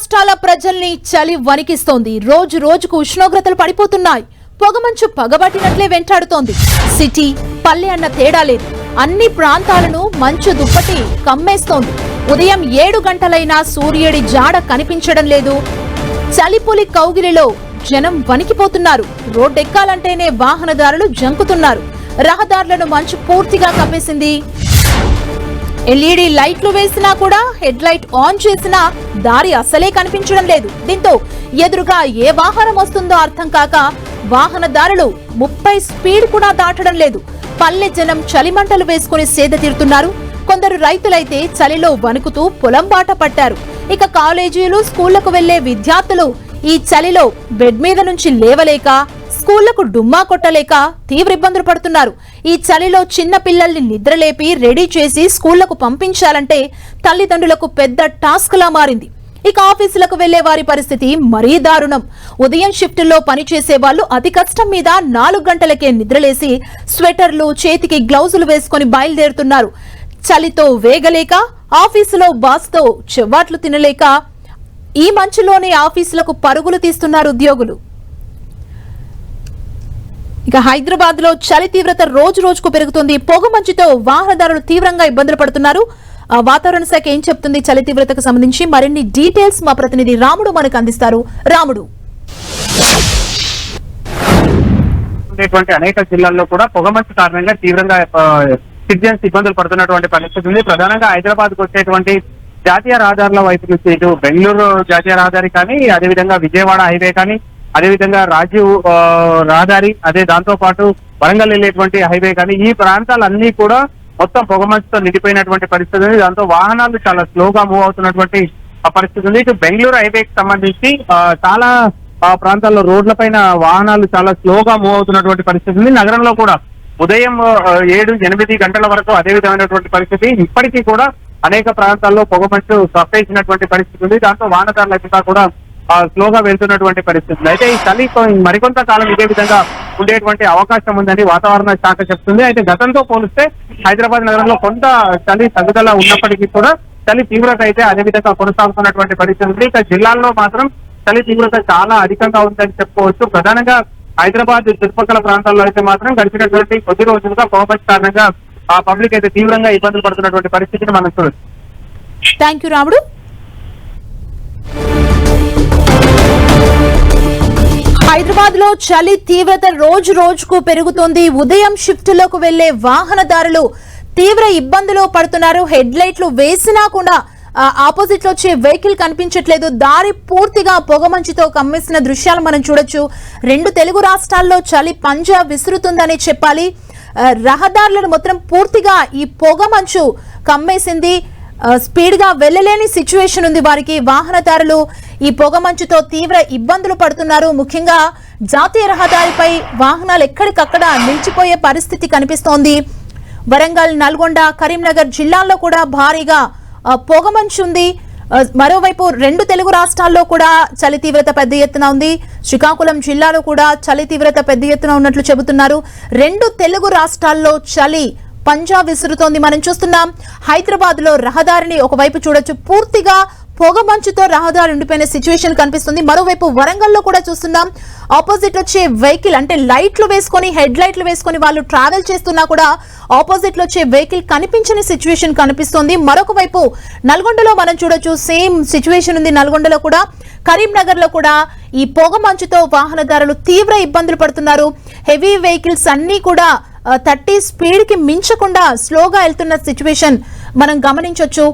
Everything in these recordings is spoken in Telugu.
రాష్ట్రాల ప్రజల్ని చలి వణికిస్తోంది. రోజు రోజుకు ఉష్ణోగ్రతలు పడిపోతున్నాయి. పొగమంచు పగబట్టినట్లే వెంటాడుతోంది. సిటీ పల్లె అన్న తేడా లేదు. అన్ని ప్రాంతాలను మంచు దుప్పటి కమ్మేస్తోంది. ఉదయం ఏడు గంటలైనా సూర్యుడి జాడ కనిపించడం లేదు. చలిపులి కౌగిలిలో జనం వణికిపోతున్నారు. రోడ్డెక్కాలంటేనే వాహనదారులు జంకుతున్నారు. రహదారులను మంచు పూర్తిగా కమ్మేసింది ఎల్ఈడి లైట్లు వేసినా కూడా హెడ్ లైట్ ఆన్ చేసినా దారి అస్సలే కనిపించడం లేదు. దీంతో ఎదురుగా ఏ వాహనం వస్తుందో అర్థం కాక వాహనదారులు ముప్పై స్పీడ్ కూడా దాటడం లేదు. పల్లె జనం చలిమంటలు వేసుకుని సేద తీరుతున్నారు. కొందరు రైతులైతే చలిలో వణుకుతూ పొలం బాట పట్టారు. ఇక కాలేజీలు స్కూళ్ళకు వెళ్ళే విద్యార్థులు ఈ చలిలో బెడ్ మీద నుంచి లేవలేక స్కూళ్ళకు డుమ్మా కొట్టలేక తీవ్ర ఇబ్బందులు పడుతున్నారు. ఈ చలిలో చిన్న పిల్లల్ని నిద్రలేపి రెడీ చేసి స్కూళ్ళకు పంపించాలంటే తల్లిదండ్రులకు పెద్ద టాస్క్ లా మారింది. ఇక ఆఫీసులకు వెళ్ళే వారి పరిస్థితి మరీ దారుణం. ఉదయం షిఫ్టుల్లో పనిచేసే వాళ్ళు అతి కష్టం మీద నాలుగు గంటలకే నిద్రలేసి స్వెటర్లు చేతికి గ్లౌజులు వేసుకొని బయలుదేరుతున్నారు. చలితో వేగలేక ఆఫీసులో బాస్తో చెవ్వాట్లు తినలేక ఈ మంచులోనే ఆఫీసులకు పరుగులు తీస్తున్నారు ఉద్యోగులు. ఇక హైదరాబాద్లో చలి తీవ్రత రోజు రోజుకు పెరుగుతుంది. పొగమంచుతో వాహనదారులు తీవ్రంగా ఇబ్బందులు పడుతున్నారు. ఆ వాతావరణ శాఖ ఏం చెప్తుంది చలి తీవ్రతకు సంబంధించి? మరిన్ని డీటెయిల్స్ మా ప్రతినిధి రాముడు మనకు అందిస్తారు. రాముడు. అనేక జిల్లాల్లో కూడా పొగమంచు కారణంగా తీవ్రంగా సిటిజన్స్ ఇబ్బందులు పడుతున్నటువంటి పరిస్థితి ఉంది. ప్రధానంగా హైదరాబాద్కు వచ్చేటువంటి జాతీయ రహదారుల వైపు నుంచి ఇటు బెంగళూరు జాతీయ రహదారి కానీ అదేవిధంగా విజయవాడ హైవే కానీ అదేవిధంగా రాజీవ్ ఆ, రహదారి అదే దాంతో పాటు వరంగల్ వెళ్ళేటువంటి హైవే కానీ ఈ ప్రాంతాలన్నీ కూడా మొత్తం పొగమంచుతో నిండిపోయినటువంటి పరిస్థితి ఉంది. దాంతో వాహనాలు చాలా స్లోగా మూవ్ అవుతున్నటువంటి పరిస్థితి ఉంది. ఇటు బెంగళూరు హైవేకి సంబంధించి చాలా ఆ ప్రాంతాల్లో రోడ్ల పైన వాహనాలు చాలా స్లోగా మూవ్ అవుతున్నటువంటి పరిస్థితి ఉంది. నగరంలో కూడా ఉదయం ఏడు ఎనిమిది గంటల వరకు అదే విధమైనటువంటి పరిస్థితి. ఇప్పటికీ కూడా అనేక ప్రాంతాల్లో పొగమంచు కప్పేసినటువంటి పరిస్థితి ఉంది. దాంతో వాహనదారులంతా కూడా స్లోగా వెళ్తున్నటువంటి పరిస్థితి అయితే ఈ చలి మరికొంత కాలం ఇదే విధంగా ఉండేటువంటి అవకాశం ఉందని వాతావరణ శాఖ చెప్తుంది. అయితే గతంతో పోలిస్తే హైదరాబాద్ నగరంలో కొంత చలి తగ్గుదల ఉన్నప్పటికీ కూడా చలి తీవ్రత అయితే అదే విధంగా కొనసాగుతున్నటువంటి పరిస్థితి ఉంది. ఇక జిల్లాల్లో మాత్రం చలి తీవ్రత చాలా అధికంగా ఉందని చెప్పుకోవచ్చు. ప్రధానంగా హైదరాబాద్ చుట్టుపక్కల ప్రాంతాల్లో అయితే మాత్రం గడిచినటువంటి కొద్ది రోజులుగా కోపం కారణంగా ఆ పబ్లిక్ అయితే తీవ్రంగా ఇబ్బందులు పడుతున్నటువంటి పరిస్థితిని మనం చూడొచ్చు. థ్యాంక్ యూ రాముడు. హైదరాబాద్లో చలి తీవ్రత రోజు రోజుకు పెరుగుతోంది. ఉదయం షిఫ్టులకు వెళ్ళే వాహనదారులు తీవ్ర ఇబ్బందులు పడుతున్నారు. హెడ్ లైట్లు వేసినా కూడా ఆపోజిట్లో వచ్చే వెహికల్ కనిపించట్లేదు. దారి పూర్తిగా పొగమంచుతో కమ్మేసిన దృశ్యాలు మనం చూడొచ్చు. రెండు తెలుగు రాష్ట్రాల్లో చలి పంజా విసురుతుందని చెప్పాలి. రహదారులను మొత్తం పూర్తిగా ఈ పొగమంచు కమ్మేసింది. స్పీడ్గా స్పీడ్గా వెళ్ళలేని సిచ్యువేషన్ ఉంది వారికి. వాహనదారులు ఈ పొగమంచుతో తీవ్ర ఇబ్బందులు పడుతున్నారు. ముఖ్యంగా జాతీయ రహదారిపై వాహనాలు ఎక్కడికక్కడ నిలిచిపోయే పరిస్థితి కనిపిస్తోంది. వరంగల్ నల్గొండ కరీంనగర్ జిల్లాల్లో కూడా భారీగా పొగమంచు ఉంది. మరోవైపు రెండు తెలుగు రాష్ట్రాల్లో కూడా చలి తీవ్రత పెద్ద ఎత్తున ఉంది. శ్రీకాకుళం జిల్లాలో కూడా చలి తీవ్రత పెద్ద ఎత్తున ఉన్నట్లు చెబుతున్నారు. రెండు తెలుగు రాష్ట్రాల్లో చలి పంజాబ్ విసురుతోంది. మనం చూస్తున్నాం హైదరాబాద్లో రహదారిని ఒకవైపు చూడొచ్చు. పూర్తిగా పొగ మంచుతో రహదారి ఉండిపోయిన సిచ్యువేషన్ కనిపిస్తుంది. మరోవైపు వరంగల్లో కూడా చూస్తున్నాం. ఆపోజిట్ వచ్చే వెహికల్ అంటే లైట్లు వేసుకొని హెడ్ లైట్లు వేసుకొని వాళ్ళు ట్రావెల్ చేస్తున్నా కూడా ఆపోజిట్లో వచ్చే వెహికల్ కనిపించని సిచ్యువేషన్ కనిపిస్తుంది. మరొక వైపు నల్గొండలో మనం చూడొచ్చు సేమ్ సిచ్యువేషన్ ఉంది నల్గొండలో కూడా. కరీంనగర్లో కూడా ఈ పొగ మంచుతో వాహనదారులు తీవ్ర ఇబ్బందులు పడుతున్నారు. హెవీ వెహికల్స్ అన్నీ కూడా థర్టీ స్పీడ్కి మించకుండా స్లోగా వెళ్తున్న సిచ్యువేషన్ మనం గమనించవచ్చు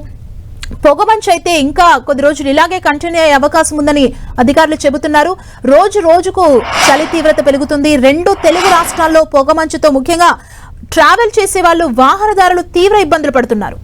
పొగమంచు అయితే ఇంకా కొద్ది రోజులు ఇలాగే కంటిన్యూ అయ్యే అవకాశం ఉందని అధికారులు చెబుతున్నారు. రోజు రోజుకు చలి తీవ్రత పెరుగుతుంది. రెండు తెలుగు రాష్ట్రాల్లో పొగమంచుతో ముఖ్యంగా ట్రావెల్ చేసే వాళ్ళు వాహనదారులు తీవ్ర ఇబ్బందులు పడుతున్నారు.